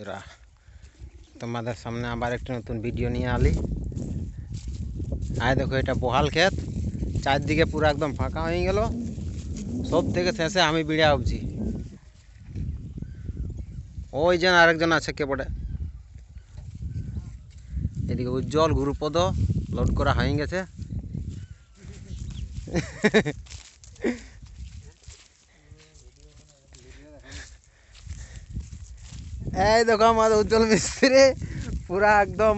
বন্ধুরা, তোমাদের সামনে আবার একটি নতুন ভিডিও নিয়ে আলি। আয় দেখো এটা বহাল ক্ষেত। চারদিকে পুরো একদম ফাঁকা হয়ে গেল। সব থেকে শেষে আমি বিড়া উঠছি ওই যেন আরেকজন আছে কে পড়ে এদিকে উজ্জ্বল গুরুপদ লোড করা হয়ে গেছে। এই দেখো আমাদের উজ্জ্বল মিস্ত্রি, পুরা একদম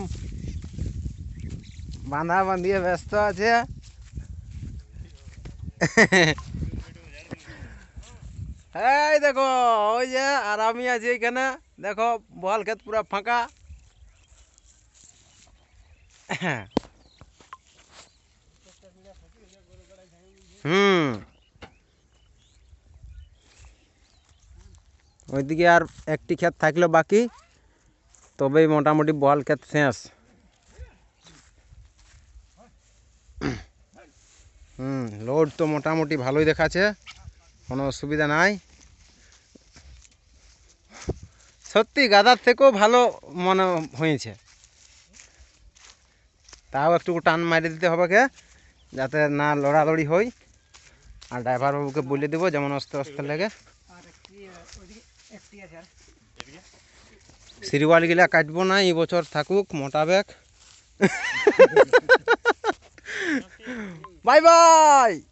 বাঁধা বাঁধিয়ে ব্যস্ত আছে। এই দেখো, ওই যে আর আমি আছি এখানে। দেখো, বল ক্ষেত পুরা ফাঁকা হুম ওইদিকে আর একটি ক্ষেত থাকল বাকি। তবেই মোটামুটি বল ক্ষেত শেষ। হুম লোড তো মোটামুটি ভালোই দেখাচ্ছে, কোনো অসুবিধা নাই। সত্যি গাদার থেকেও ভালো মনে হয়েছে। তাও একটু টান মারি দিতে হবে কে যাতে না লড়ালড়ি হয় আর ড্রাইভার বাবুকে বলে দেবো যেমন আস্তে আস্তে লেগে। সিরিওয়াল গিলা কাটবো না এই বছর থাকুক মোটা ব্যাগ। Bye bye!